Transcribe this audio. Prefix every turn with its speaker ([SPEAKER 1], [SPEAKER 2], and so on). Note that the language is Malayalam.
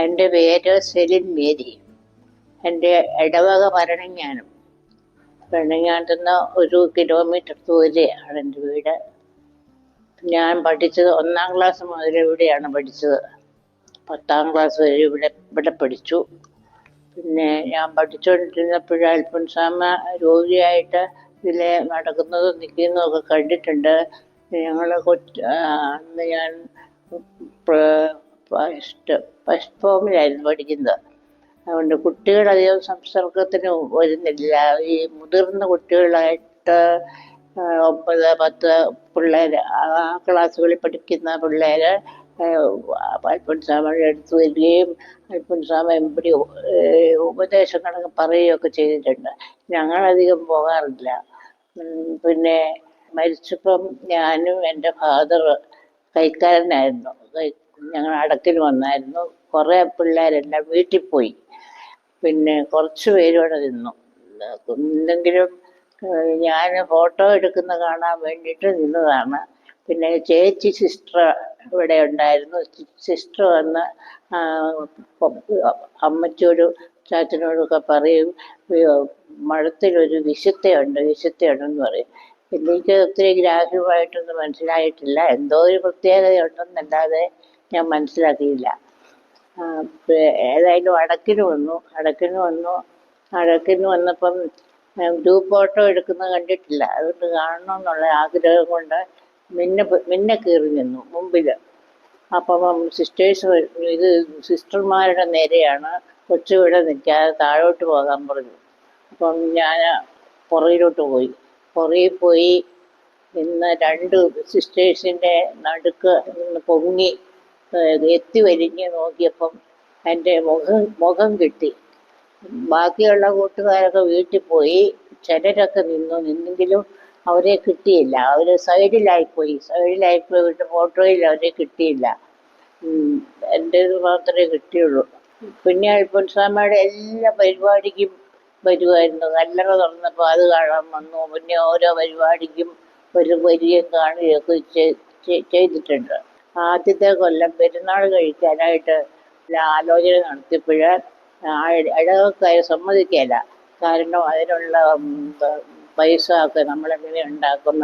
[SPEAKER 1] എന്റെ പേര് സെലിൻ മേരി. എന്റെ ഇടവക ഭരണങ്ങാനം ഭരണങ്ങാനത്ത് നിന്ന് ഒരു കിലോമീറ്റർ ദൂരെയാണ് എന്റെ വീട്. ഞാൻ പഠിച്ചത് ഒന്നാം ക്ലാസ് മുതൽ ഇവിടെയാണ് പഠിച്ചത്. പത്താം ക്ലാസ് വരെ ഇവിടെ ഇവിടെ പഠിച്ചു. പിന്നെ ഞാൻ പഠിച്ചുകൊണ്ടിരുന്നപ്പോഴ അൽഫൻസാമ രോഗിയായിട്ട് ഇതിലെ നടക്കുന്നതും നിൽക്കുന്നതും ഒക്കെ കണ്ടിട്ടുണ്ട്. ഞങ്ങൾ കൊച്ചു അന്ന് ഞാൻ ഫസ്റ്റ് ഫസ്റ്റ് ഫോമിലായിരുന്നു പഠിക്കുന്നത്. അതുകൊണ്ട് കുട്ടികളധികം സംസർഗത്തിന് വരുന്നില്ല. ഈ മുതിർന്ന കുട്ടികളായിട്ട് ഒമ്പത് പത്ത് പിള്ളേർ ആ ക്ലാസ്സുകളിൽ പഠിക്കുന്ന പിള്ളേർ അൽഫൻസാമ അടുത്ത് വരികയും അൽഫൻസാമ എമ്പടി ഉപദേശങ്ങളൊക്കെ പറയുകയൊക്കെ ചെയ്തിട്ടുണ്ട്. ഞങ്ങളധികം പോകാറില്ല. പിന്നെ മരിച്ചപ്പം ഞാനും എന്റെ ഫാദർ കൈക്കാരനായിരുന്നു. കൈ- ഞങ്ങൾ അടക്കിൽ വന്നായിരുന്നു. കുറേ പിള്ളേരെല്ലാം വീട്ടിൽ പോയി. പിന്നെ കുറച്ച് പേരോടെ നിന്നു. എന്തെങ്കിലും ഞാൻ ഫോട്ടോ എടുക്കുന്ന കാണാൻ വേണ്ടിയിട്ട് നിന്നതാണ്. പിന്നെ ചേച്ചി സിസ്റ്റർ ഇവിടെ ഉണ്ടായിരുന്നു. സിസ്റ്റർ വന്ന് അമ്മച്ചോടും ചാച്ചനോടൊക്കെ പറയും മഴത്തിലൊരു വിശുദ്ധയുണ്ട് വിശുദ്ധയുണ്ടെന്ന് പറയും. എനിക്ക് ഒത്തിരി ഗ്രാഹ്യമായിട്ടൊന്നും മനസ്സിലായിട്ടില്ല. എന്തോ ഒരു പ്രത്യേകതയുണ്ടെന്നല്ലാതെ ഞാൻ മനസ്സിലാക്കിയില്ല. ഏതായാലും അടക്കിന് വന്നു അടക്കിന് വന്നു അടക്കിന് വന്നപ്പം ഗ്രൂപ്പ് ഫോട്ടോ എടുക്കുന്നത് കണ്ടിട്ടില്ല. അതുകൊണ്ട് കാണണമെന്നുള്ള ആഗ്രഹം കൊണ്ട് മിന്നെ മിന്നെ കീറി നിന്നു മുമ്പിൽ അപ്പം സിസ്റ്റേഴ്സ് ഇത് സിസ്റ്റർമാരുടെ നേരെയാണ് കൊച്ചുവിടെ നിൽക്കാതെ താഴോട്ട് പോകാൻ പറഞ്ഞു അപ്പം ഞാൻ പുറകിലോട്ട് പോയി. പുറകിൽ പോയി ഇന്ന് രണ്ട് സിസ്റ്റേഴ്സിന്റെ നടുക്ക് പൊങ്ങി എത്തി വലിഞ്ഞ് നോക്കിയപ്പം എന്റെ മുഖം മുഖം കിട്ടി. ബാക്കിയുള്ള കൂട്ടുകാരൊക്കെ വീട്ടിൽ പോയി ചിലരൊക്കെ നിന്നു. നിന്നെങ്കിലും അവരെ കിട്ടിയില്ല. അവർ സൈഡിലായിപ്പോയി സൈഡിലായിപ്പോയി വീട്ടിൽ ഫോട്ടോയിൽ അവരെ കിട്ടിയില്ല. എന്റെ എന്റേത് മാത്രമേ കിട്ടിയുള്ളൂ. പിന്നെ അൽഫോൻസാമ്മയുടെ എല്ലാ പരിപാടിക്കും വരുമായിരുന്നു കല്ലറ തുറന്നപ്പോൾ അത് കാണാൻ വന്നു. പിന്നെ ഓരോ പരിപാടിക്കും ഒരു വരിയും കാണുകയൊക്കെ ചെയ്തിട്ടുണ്ട്. ആദ്യത്തെ കൊല്ലം പെരുന്നാൾ കഴിക്കാനായിട്ട് ആലോചന നടത്തിയപ്പോൾ ഇടവക്കാർ സമ്മതിക്കില്ല കാരണം അതിനുള്ള പൈസ ഒക്കെ നമ്മളെങ്ങനെ ഉണ്ടാക്കും